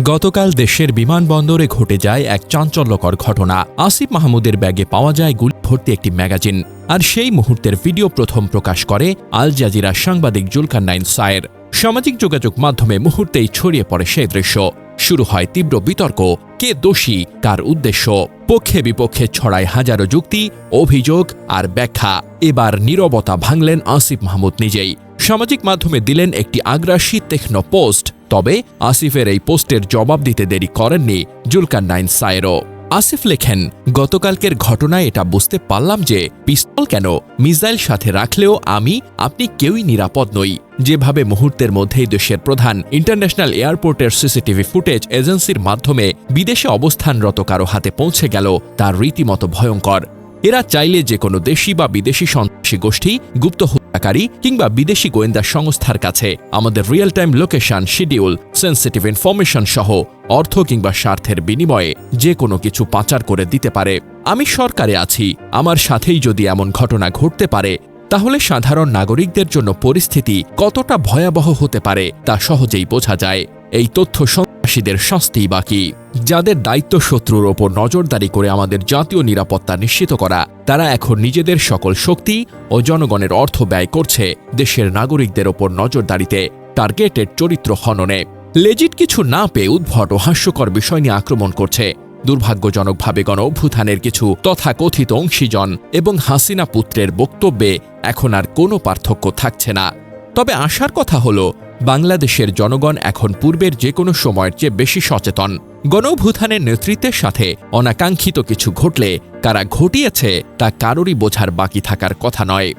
গতকাল দেশের বিমানবন্দরে ঘটে যায় এক চাঞ্চল্যকর ঘটনা। আসিফ মাহমুদের ব্যাগে পাওয়া যায় গুলি ভর্তি একটি ম্যাগাজিন। আর সেই মুহূর্তের ভিডিও প্রথম প্রকাশ করে আল জাজিরা সাংবাদিক জুলকান্নাইন সায়ের। সামাজিক যোগাযোগ মাধ্যমে মুহূর্তেই ছড়িয়ে পড়ে সেই দৃশ্য। শুরু হয় তীব্র বিতর্ক, কে দোষী, কার উদ্দেশ্য? পক্ষে বিপক্ষে ছড়ায় হাজারো যুক্তি, অভিযোগ আর ব্যাখ্যা। এবার নীরবতা ভাঙলেন আসিফ মাহমুদ নিজেই। সামাজিক মাধ্যমে দিলেন একটি আগ্রাসী তীক্ষ্ণ পোস্ট। তবে আসিফের এই পোস্টের জবাব দিতে দেরি করেননি জুলকার নাইন সায়েরও আসিফ লেখেন, গতকালকের ঘটনায় এটা বুঝতে পারলাম যে পিস্তল কেন মিসাইল সাথে রাখলেও আমি, আপনি কেউই নিরাপদ নই। যেভাবে মুহূর্তের মধ্যেই দেশের প্রধান ইন্টারন্যাশনাল এয়ারপোর্টের সিসিটিভি ফুটেজ এজেন্সির মাধ্যমে বিদেশে অবস্থানরত কারও হাতে পৌঁছে গেল, তার রীতিমতো ভয়ঙ্কর। এরা চাইলে যে কোনো দেশি বা বিদেশি সন্ত্রাসী গোষ্ঠী, গুপ্ত হত্যাকারী কিংবা বিদেশি গোয়েন্দা সংস্থার কাছে আমাদের real time location schedule sensitive information সহ অর্থ কিংবা স্বার্থের বিনিময়ে যে কোনো কিছু পাচার করে দিতে পারে। আমি সরকারে আছি, আমার সাথেই যদি এমন ঘটনা ঘটতে পারে, তাহলে সাধারণ নাগরিকদের জন্য পরিস্থিতি কতটা ভয়াবহ হতে পারে তা সহজেই বোঝা যায়। এই তথ্য সন্ত্রাসীদের শাস্তি বাকি। যাদের দায়িত্ব শত্রুর ওপর নজরদারি করে আমাদের জাতীয় নিরাপত্তা নিশ্চিত করা, তারা এখন নিজেদের সকল শক্তি ও জনগণের অর্থ ব্যয় করছে দেশের নাগরিকদের ওপর নজরদারিতে। টার্গেটের চরিত্র হননে। লেজিট কিছু না পেয়ে উদ্ভট ও হাস্যকর বিষয় নিয়ে আক্রমণ করছে। দুর্ভাগ্যজনকভাবে গণ অভ্যুত্থানের কিছু তথাকথিত অংশীজন এবং হাসিনা পুত্রের বক্তব্যে এখন আর কোনো পার্থক্য থাকছে না। তবে আশার কথা হল, বাংলাদেশের জনগণ এখন পূর্বের যে কোনো সময়ের চেয়ে বেশি সচেতন। গণভূথানের নেতৃত্বের সাথে অনাকাঙ্ক্ষিত কিছু ঘটলে কারা ঘটিয়েছে তা কারোরই বোঝার বাকি থাকার কথা নয়।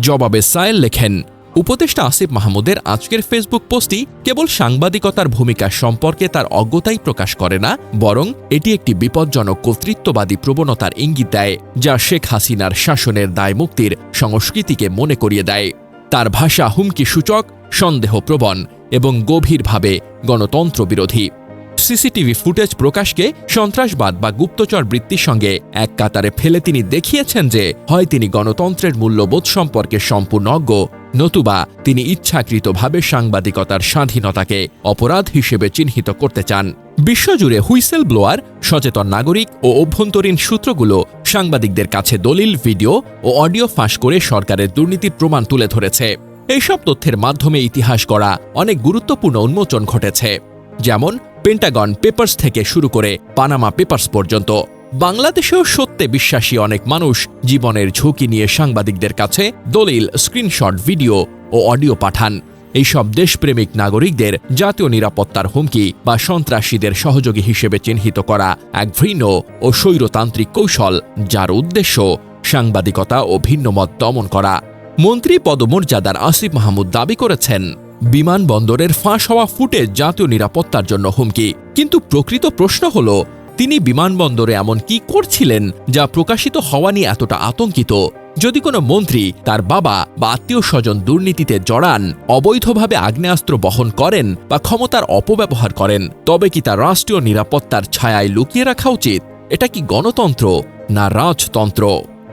জবাবে সায়েল লেখেন, উপদেষ্টা আসিফ মাহমুদের আজকের ফেসবুক পোস্টটি কেবল সাংবাদিকতার ভূমিকা সম্পর্কে তার অজ্ঞতাই প্রকাশ করে না, বরং এটি একটি বিপজ্জনক কর্তৃত্ববাদী প্রবণতার ইঙ্গিত দেয়, যা শেখ হাসিনার শাসনের দায় মুক্তির সংস্কৃতিকে মনে করিয়ে দেয়। তার ভাষা হুমকি সূচক, সন্দেহপ্রবণ এবং গভীরভাবে গণতন্ত্র বিরোধী সিসিটিভি ফুটেজ প্রকাশকে সন্ত্রাসবাদ বা গুপ্তচর বৃত্তির সঙ্গে এক কাতারে ফেলে তিনি দেখিয়েছেন যে, হয় তিনি গণতন্ত্রের মূল্যবোধ সম্পর্কে সম্পূর্ণ অজ্ঞ নতুবা তিনি ইচ্ছাকৃতভাবে সাংবাদিকতার স্বাধীনতাকে অপরাধ হিসেবে চিহ্নিত করতে চান। বিশ্বজুড়ে হুইসেল ব্লোয়ার সচেতন নাগরিক ও অভ্যন্তরীণ সূত্রগুলো সাংবাদিকদের কাছে দলিল, ভিডিও ও অডিও ফাঁস করে সরকারের দুর্নীতির প্রমাণ তুলে ধরেছে। এইসব তথ্যের মাধ্যমে ইতিহাস গড়া অনেক গুরুত্বপূর্ণ উন্মোচন ঘটেছে। যেমন, পেন্টাগন পেপার্স থেকে শুরু করে পানামা পেপার্স পর্যন্ত। বাংলাদেশেও সত্যে বিশ্বাসী অনেক মানুষ জীবনের ঝুঁকি নিয়ে সাংবাদিকদের কাছে দলিল, স্ক্রিনশট, ভিডিও ও অডিও পাঠান। এইসব দেশপ্রেমিক নাগরিকদের জাতীয় নিরাপত্তার হুমকি বা সন্ত্রাসীদের সহযোগী হিসেবে চিহ্নিত করা এক ঘৃণ ও স্বৈরতান্ত্রিক কৌশল, যার উদ্দেশ্য সাংবাদিকতা ও ভিন্নমত দমন করা। মন্ত্রী পদমর্যাদার আসিফ মাহমুদ দাবি করেছেন, বিমানবন্দরের ফাঁস হওয়া ফুটেজ জাতীয় নিরাপত্তার জন্য হুমকি। কিন্তু প্রকৃত প্রশ্ন হল, তিনি বিমানবন্দরে এমন কি করছিলেন যা প্রকাশিত হওয়া নিয়ে এতটা আতঙ্কিত? যদি কোনো মন্ত্রী তার বাবা বা আত্মীয় স্বজন দুর্নীতিতে জড়ান, অবৈধভাবে আগ্নেয়াস্ত্র বহন করেন বা ক্ষমতার অপব্যবহার করেন, তবে কি তার রাষ্ট্রীয় নিরাপত্তার ছায়ায় লুকিয়ে রাখা উচিত? এটা কি গণতন্ত্র না রাজতন্ত্র?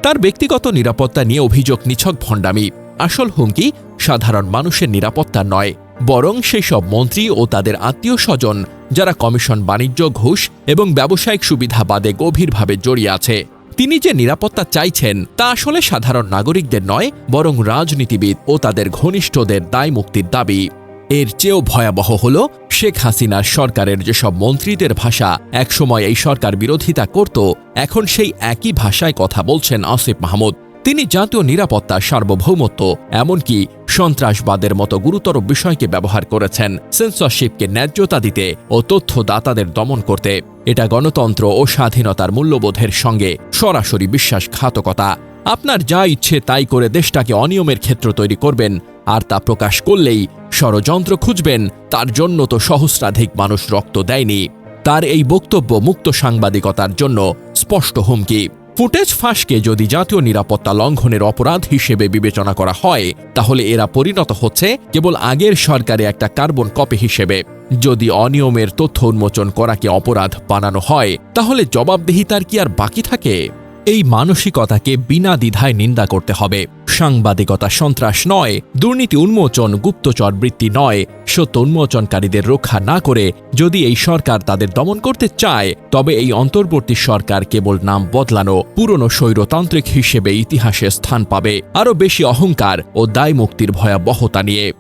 তার ব্যক্তিগত নিরাপত্তা নিয়ে অভিযোগ নিছক ভণ্ডামি। আসল হুমকি সাধারণ মানুষের নিরাপত্তা নয়, বরং সেই সব মন্ত্রী ও তাদের আত্মীয় স্বজন যারা কমিশন বাণিজ্য, ঘুষ এবং ব্যবসায়িক সুবিধা বাদে গভীরভাবে জড়িয়ে আছে। তিনি যে নিরাপত্তা চাইছেন, তা আসলে সাধারণ নাগরিকদের নয়, বরং রাজনীতিবিদ ও তাদের ঘনিষ্ঠদের দায় মুক্তির দাবি। এর চেয়েও ভয়াবহ হল, শেখ হাসিনার সরকারের যেসব মন্ত্রীদের ভাষা একসময় এই সরকার বিরোধিতা করত, এখন সেই একই ভাষায় কথা বলছেন আসিফ মাহমুদ। তিনি জাতীয় নিরাপত্তা সার্বভৌমত্ব, এমনকি সন্ত্রাসবাদের মতো গুরুতর বিষয়কে ব্যবহার করেছেন। সেন্সরশিপকে ন্যায্যতা দিতে ও তথ্যদাতাদের দমন করতে। এটা গণতন্ত্র ও স্বাধীনতার মূল্যবোধের সঙ্গে সরাসরি বিশ্বাসঘাতকতা। আপনার যা ইচ্ছে তাই করে দেশটাকে অনিয়মের ক্ষেত্র তৈরি করবেন, আর তা প্রকাশ করলেই ষড়যন্ত্র খুঁজবেন, তার জন্য তো সহস্রাধিক মানুষ রক্ত দেয়নি। তার এই বক্তব্য মুক্ত সাংবাদিকতার জন্য স্পষ্ট হুমকি। ফুটেজ ফাঁসকে যদি জাতীয় নিরাপত্তা লঙ্ঘনের অপরাধ হিসেবে বিবেচনা করা হয়, তাহলে এরা পরিণত হচ্ছে কেবল আগের সরকারে একটা কার্বন কপি হিসেবে। যদি অনিয়মের তথ্য উন্মোচন করাকে অপরাধ বানানো হয়, তাহলে জবাবদিহিতার কি আর বাকি থাকে? এই মানসিকতাকে বিনা দ্বিধায় নিন্দা করতে হবে। সাংবাদিকতা সন্ত্রাস নয়, দুর্নীতি উন্মোচন গুপ্তচর বৃত্তি নয়। সত্য উন্মোচনকারীদের রক্ষা না করে যদি এই সরকার তাদের দমন করতে চায়, তবে এই অন্তর্বর্তী সরকার কেবল নাম বদলানো, পুরনো স্বৈরতান্ত্রিক হিসেবে ইতিহাসে স্থান পাবে। আরও বেশি অহংকার ও দায় মুক্তির ভয়াবহতা নিয়ে।